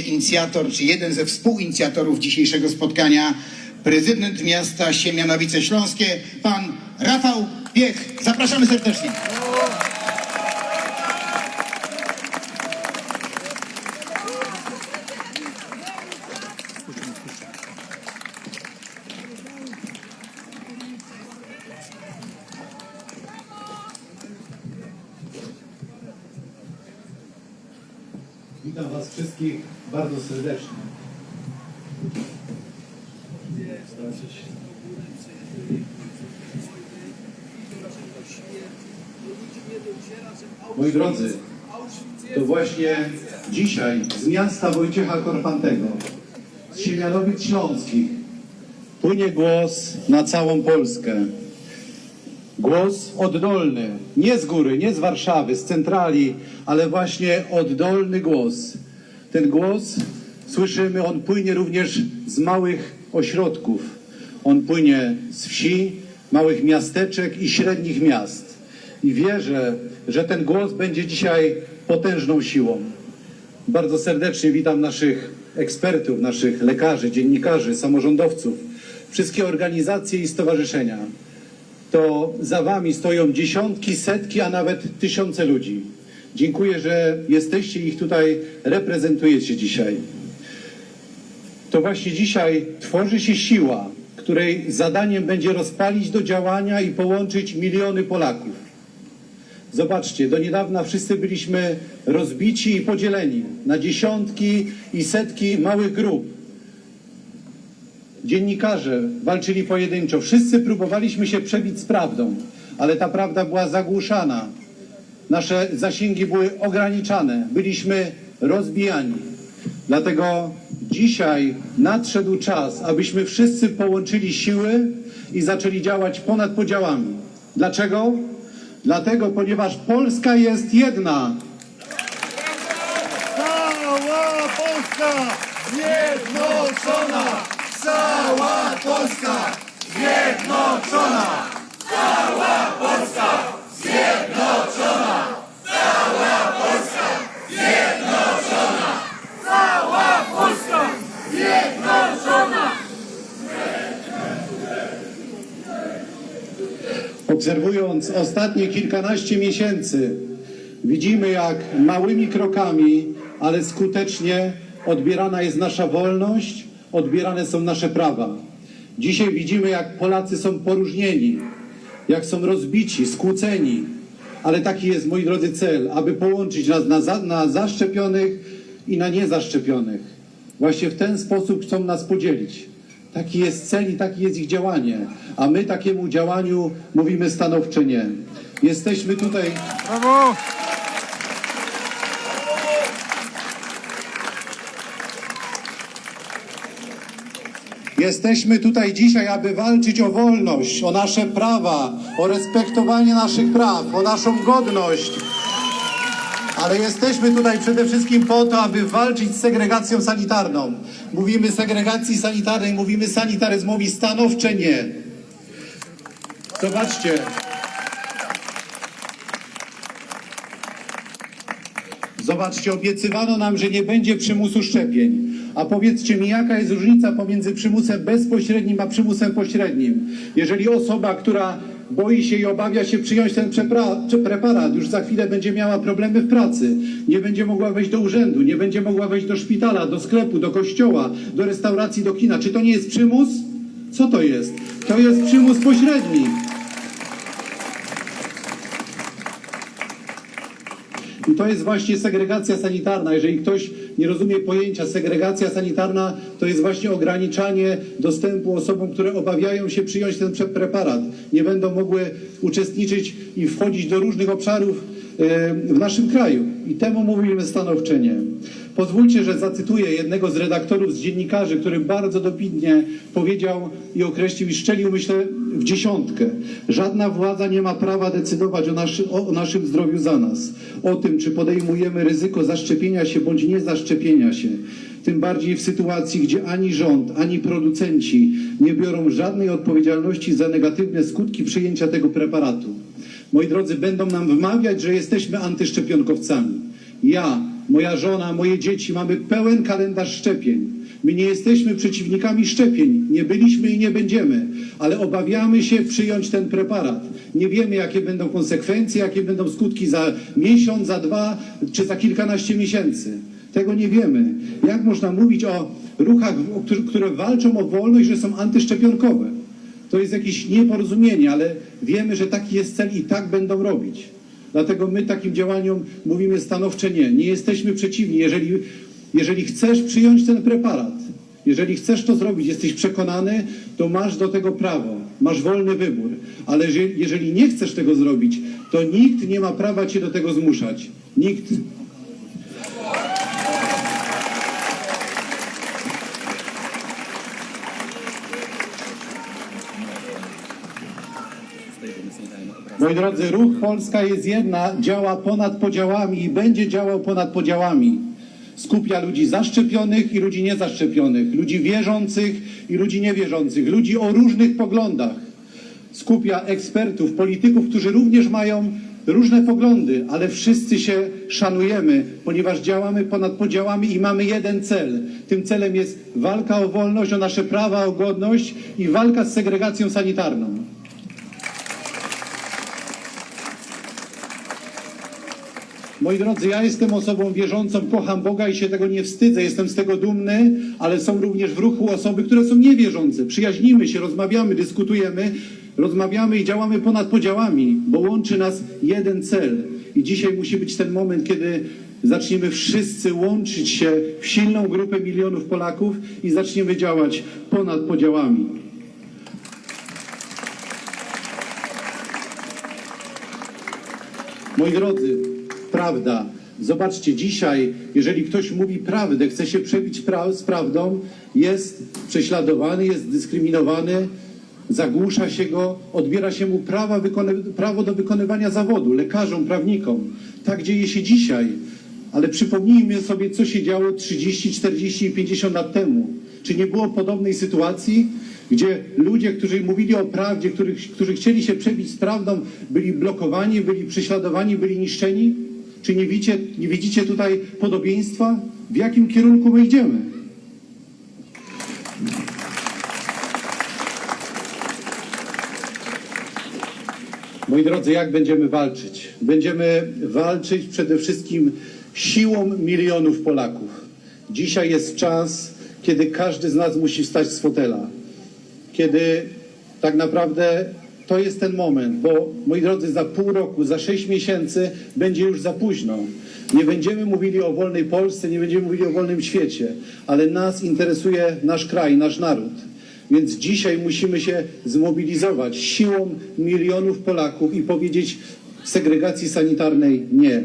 inicjator, czy jeden ze współinicjatorów dzisiejszego spotkania, prezydent miasta Siemianowice Śląskie, pan Rafał Piech. Zapraszamy serdecznie. Witam Was wszystkich bardzo serdecznie. Moi drodzy, to właśnie dzisiaj z miasta Wojciecha Korpantego, z Siemianowic Śląskich, płynie głos na całą Polskę. Głos oddolny, nie z góry, nie z Warszawy, z centrali, ale właśnie oddolny głos. Ten głos słyszymy, on płynie również z małych ośrodków. On płynie z wsi, małych miasteczek i średnich miast. I wierzę, że ten głos będzie dzisiaj potężną siłą. Bardzo serdecznie witam naszych ekspertów, naszych lekarzy, dziennikarzy, samorządowców, wszystkie organizacje i stowarzyszenia to za wami stoją dziesiątki, setki, a nawet tysiące ludzi. Dziękuję, że jesteście ich tutaj reprezentujecie dzisiaj. To właśnie dzisiaj tworzy się siła, której zadaniem będzie rozpalić do działania i połączyć miliony Polaków. Zobaczcie, do niedawna wszyscy byliśmy rozbici i podzieleni na dziesiątki i setki małych grup. Dziennikarze walczyli pojedynczo. Wszyscy próbowaliśmy się przebić z prawdą, ale ta prawda była zagłuszana. Nasze zasięgi były ograniczane. Byliśmy rozbijani. Dlatego dzisiaj nadszedł czas, abyśmy wszyscy połączyli siły i zaczęli działać ponad podziałami. Dlaczego? Dlatego, ponieważ Polska jest jedna. Cała Polska zjednoczona! Cała Polska zjednoczona! Cała Polska zjednoczona! Cała Polska zjednoczona! Cała Polska zjednoczona! Obserwując ostatnie kilkanaście miesięcy, widzimy jak małymi krokami, ale skutecznie odbierana jest nasza wolność, odbierane są nasze prawa. Dzisiaj widzimy, jak Polacy są poróżnieni, jak są rozbici, skłóceni, ale taki jest, moi drodzy, cel, aby połączyć nas na, za, na zaszczepionych i na niezaszczepionych. Właśnie w ten sposób chcą nas podzielić. Taki jest cel i takie jest ich działanie. A my takiemu działaniu mówimy stanowcze nie. Jesteśmy tutaj. Brawo! Jesteśmy tutaj dzisiaj, aby walczyć o wolność, o nasze prawa, o respektowanie naszych praw, o naszą godność. Ale jesteśmy tutaj przede wszystkim po to, aby walczyć z segregacją sanitarną. Mówimy segregacji sanitarnej, mówimy sanitaryzmowi stanowcze nie. Zobaczcie. Zobaczcie, obiecywano nam, że nie będzie przymusu szczepień. A powiedzcie mi, jaka jest różnica pomiędzy przymusem bezpośrednim a przymusem pośrednim? Jeżeli osoba, która boi się i obawia się przyjąć ten preparat, już za chwilę będzie miała problemy w pracy, nie będzie mogła wejść do urzędu, nie będzie mogła wejść do szpitala, do sklepu, do kościoła, do restauracji, do kina. Czy to nie jest przymus? Co to jest? To jest przymus pośredni. I to jest właśnie segregacja sanitarna. Jeżeli ktoś nie rozumie pojęcia segregacja sanitarna, to jest właśnie ograniczanie dostępu osobom, które obawiają się przyjąć ten preparat. Nie będą mogły uczestniczyć i wchodzić do różnych obszarów e, w naszym kraju. I temu mówimy stanowcze nie. Pozwólcie, że zacytuję jednego z redaktorów, z dziennikarzy, który bardzo dobitnie powiedział i określił i szczelił, myślę, w dziesiątkę. Żadna władza nie ma prawa decydować o, naszy, o, naszym zdrowiu za nas. O tym, czy podejmujemy ryzyko zaszczepienia się bądź nie zaszczepienia się. Tym bardziej w sytuacji, gdzie ani rząd, ani producenci nie biorą żadnej odpowiedzialności za negatywne skutki przyjęcia tego preparatu. Moi drodzy, będą nam wmawiać, że jesteśmy antyszczepionkowcami. Ja moja żona, moje dzieci, mamy pełen kalendarz szczepień. My nie jesteśmy przeciwnikami szczepień, nie byliśmy i nie będziemy, ale obawiamy się przyjąć ten preparat. Nie wiemy, jakie będą konsekwencje, jakie będą skutki za miesiąc, za dwa czy za kilkanaście miesięcy. Tego nie wiemy. Jak można mówić o ruchach, które walczą o wolność, że są antyszczepionkowe? To jest jakieś nieporozumienie, ale wiemy, że taki jest cel i tak będą robić. Dlatego my takim działaniom mówimy stanowcze nie. Nie jesteśmy przeciwni. Jeżeli, jeżeli chcesz przyjąć ten preparat, jeżeli chcesz to zrobić, jesteś przekonany, to masz do tego prawo, masz wolny wybór. Ale że- jeżeli nie chcesz tego zrobić, to nikt nie ma prawa cię do tego zmuszać. Nikt. Moi drodzy, ruch Polska jest jedna, działa ponad podziałami i będzie działał ponad podziałami. Skupia ludzi zaszczepionych i ludzi niezaszczepionych, ludzi wierzących i ludzi niewierzących, ludzi o różnych poglądach. Skupia ekspertów, polityków, którzy również mają różne poglądy, ale wszyscy się szanujemy, ponieważ działamy ponad podziałami i mamy jeden cel. Tym celem jest walka o wolność, o nasze prawa, o godność i walka z segregacją sanitarną. Moi drodzy, ja jestem osobą wierzącą, kocham Boga i się tego nie wstydzę, jestem z tego dumny, ale są również w ruchu osoby, które są niewierzące. Przyjaźnimy się, rozmawiamy, dyskutujemy, rozmawiamy i działamy ponad podziałami, bo łączy nas jeden cel. I dzisiaj musi być ten moment, kiedy zaczniemy wszyscy łączyć się w silną grupę milionów Polaków i zaczniemy działać ponad podziałami. Moi drodzy, prawda. Zobaczcie, dzisiaj, jeżeli ktoś mówi prawdę, chce się przebić pra z prawdą, jest prześladowany, jest dyskryminowany, zagłusza się go, odbiera się mu prawa prawo do wykonywania zawodu, lekarzom, prawnikom. Tak dzieje się dzisiaj. Ale przypomnijmy sobie, co się działo 30, 40 i 50 lat temu. Czy nie było podobnej sytuacji, gdzie ludzie, którzy mówili o prawdzie, których, którzy chcieli się przebić z prawdą, byli blokowani, byli prześladowani, byli niszczeni? Czy nie widzicie, nie widzicie tutaj podobieństwa? W jakim kierunku my idziemy? Moi drodzy, jak będziemy walczyć? Będziemy walczyć przede wszystkim siłą milionów Polaków. Dzisiaj jest czas, kiedy każdy z nas musi wstać z fotela. Kiedy tak naprawdę to jest ten moment, bo moi drodzy, za pół roku, za sześć miesięcy będzie już za późno. Nie będziemy mówili o wolnej Polsce, nie będziemy mówili o wolnym świecie, ale nas interesuje nasz kraj, nasz naród. Więc dzisiaj musimy się zmobilizować siłą milionów Polaków i powiedzieć segregacji sanitarnej nie.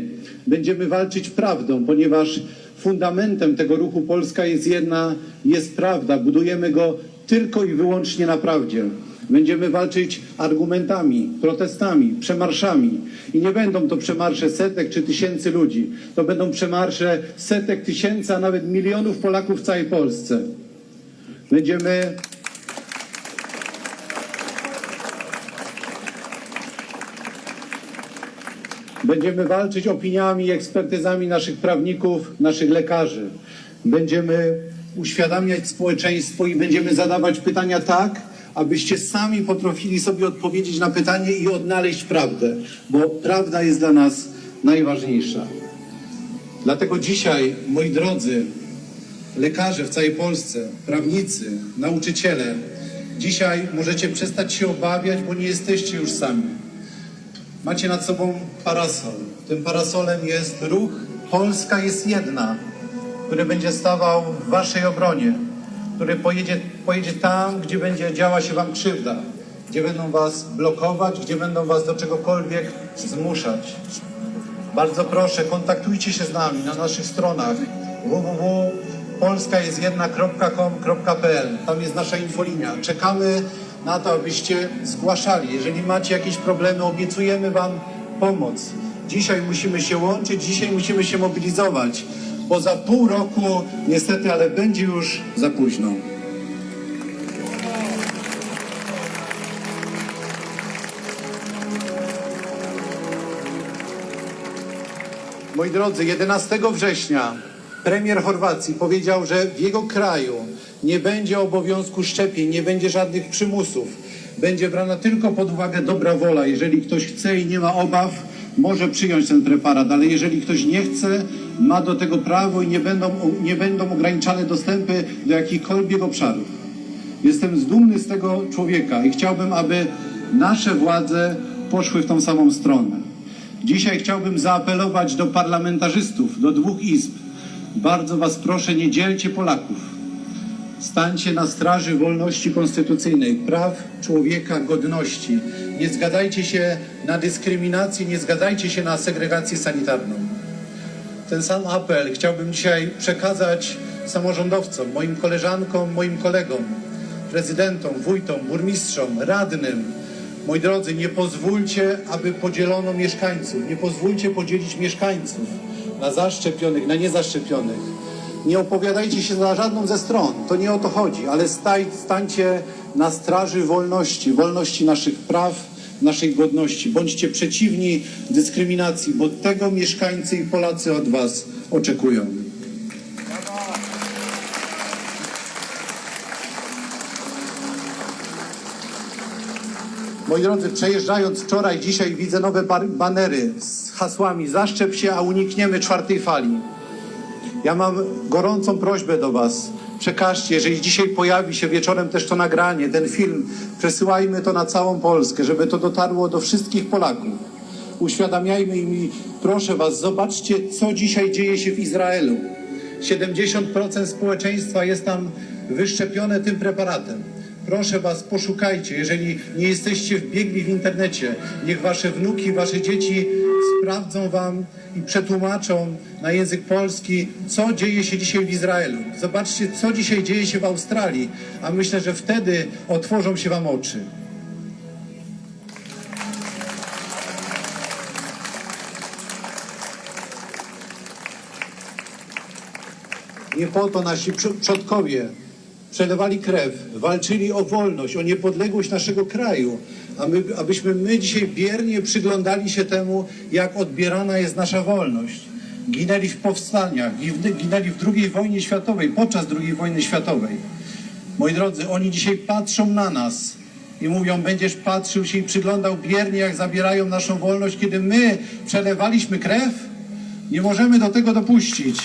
Będziemy walczyć prawdą, ponieważ fundamentem tego ruchu Polska jest jedna, jest prawda. Budujemy go tylko i wyłącznie na prawdzie. Będziemy walczyć argumentami, protestami, przemarszami. I nie będą to przemarsze setek czy tysięcy ludzi. To będą przemarsze setek, tysięcy, a nawet milionów Polaków w całej Polsce. Będziemy Będziemy walczyć opiniami i ekspertyzami naszych prawników, naszych lekarzy. Będziemy uświadamiać społeczeństwo i będziemy zadawać pytania tak, abyście sami potrafili sobie odpowiedzieć na pytanie i odnaleźć prawdę, bo prawda jest dla nas najważniejsza. Dlatego dzisiaj, moi drodzy, lekarze w całej Polsce, prawnicy, nauczyciele, dzisiaj możecie przestać się obawiać, bo nie jesteście już sami. Macie nad sobą parasol. Tym parasolem jest ruch Polska jest jedna, który będzie stawał w waszej obronie, który pojedzie, pojedzie tam, gdzie będzie działa się wam krzywda, gdzie będą was blokować, gdzie będą was do czegokolwiek zmuszać. Bardzo proszę, kontaktujcie się z nami na naszych stronach www.polskajezdjedna.com.pl Tam jest nasza infolinia. Czekamy na to, abyście zgłaszali. Jeżeli macie jakieś problemy, obiecujemy Wam pomoc. Dzisiaj musimy się łączyć, dzisiaj musimy się mobilizować, bo za pół roku niestety, ale będzie już za późno. Moi drodzy, 11 września premier Chorwacji powiedział, że w jego kraju nie będzie obowiązku szczepień, nie będzie żadnych przymusów. Będzie brana tylko pod uwagę dobra wola. Jeżeli ktoś chce i nie ma obaw, może przyjąć ten preparat, ale jeżeli ktoś nie chce, ma do tego prawo i nie będą, nie będą ograniczane dostępy do jakichkolwiek obszarów. Jestem dumny z tego człowieka i chciałbym, aby nasze władze poszły w tą samą stronę. Dzisiaj chciałbym zaapelować do parlamentarzystów, do dwóch izb. Bardzo Was proszę, nie dzielcie Polaków. Stańcie na straży wolności konstytucyjnej, praw człowieka, godności. Nie zgadzajcie się na dyskryminację, nie zgadzajcie się na segregację sanitarną. Ten sam apel chciałbym dzisiaj przekazać samorządowcom, moim koleżankom, moim kolegom, prezydentom, wójtom, burmistrzom, radnym. Moi drodzy, nie pozwólcie, aby podzielono mieszkańców. Nie pozwólcie podzielić mieszkańców na zaszczepionych, na niezaszczepionych. Nie opowiadajcie się za żadną ze stron. To nie o to chodzi, ale staj, stańcie na straży wolności, wolności naszych praw, naszej godności. Bądźcie przeciwni dyskryminacji, bo tego mieszkańcy i Polacy od Was oczekują. Moi drodzy, przejeżdżając wczoraj, dzisiaj widzę nowe banery z hasłami Zaszczep się, a unikniemy czwartej fali. Ja mam gorącą prośbę do Was. Przekażcie, jeżeli dzisiaj pojawi się wieczorem też to nagranie, ten film, przesyłajmy to na całą Polskę, żeby to dotarło do wszystkich Polaków. Uświadamiajmy im i proszę Was, zobaczcie, co dzisiaj dzieje się w Izraelu. 70% społeczeństwa jest tam wyszczepione tym preparatem. Proszę Was, poszukajcie, jeżeli nie jesteście wbiegli w internecie, niech Wasze wnuki, Wasze dzieci sprawdzą Wam i przetłumaczą na język polski, co dzieje się dzisiaj w Izraelu. Zobaczcie, co dzisiaj dzieje się w Australii, a myślę, że wtedy otworzą się Wam oczy. Nie po to nasi przodkowie przelewali krew, walczyli o wolność, o niepodległość naszego kraju, a my, abyśmy my dzisiaj biernie przyglądali się temu, jak odbierana jest nasza wolność. Ginęli w powstaniach, gin- ginęli w II wojnie światowej, podczas II wojny światowej. Moi drodzy, oni dzisiaj patrzą na nas i mówią, będziesz patrzył się i przyglądał biernie, jak zabierają naszą wolność, kiedy my przelewaliśmy krew? Nie możemy do tego dopuścić.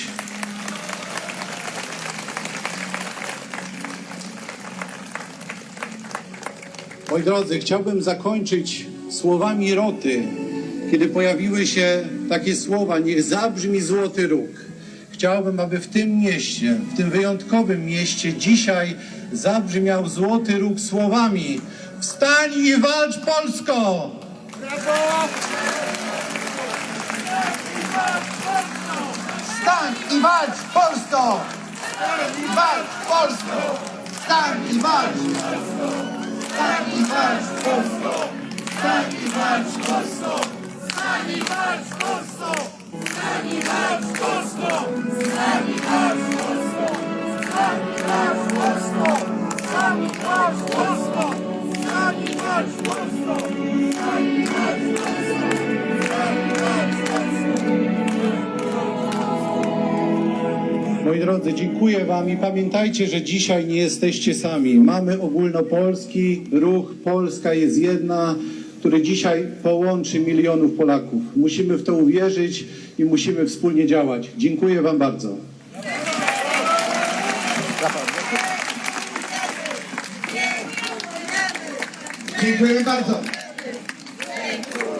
Moi drodzy, chciałbym zakończyć słowami Roty, kiedy pojawiły się takie słowa, niech zabrzmi złoty róg. Chciałbym, aby w tym mieście, w tym wyjątkowym mieście dzisiaj zabrzmiał złoty róg słowami Wstań i walcz Polsko! Stań i walcz Polsko! Stań i walcz Polsko! Stań i walcz! Stań i walcz Polsko! Stań i walcz Polsko! Stań i walcz Polsko! Stań i walcz Polsko! Stań i walcz Polsko! Stań i walcz Polsko! Stań i walcz Polsko! Stań i walcz Polsko! Stań i walcz Polsko! Moi drodzy, dziękuję Wam i pamiętajcie, że dzisiaj nie jesteście sami. Mamy ogólnopolski ruch Polska jest jedna, który dzisiaj połączy milionów Polaków. Musimy w to uwierzyć i musimy wspólnie działać. Dziękuję Wam bardzo. Dziękuję bardzo.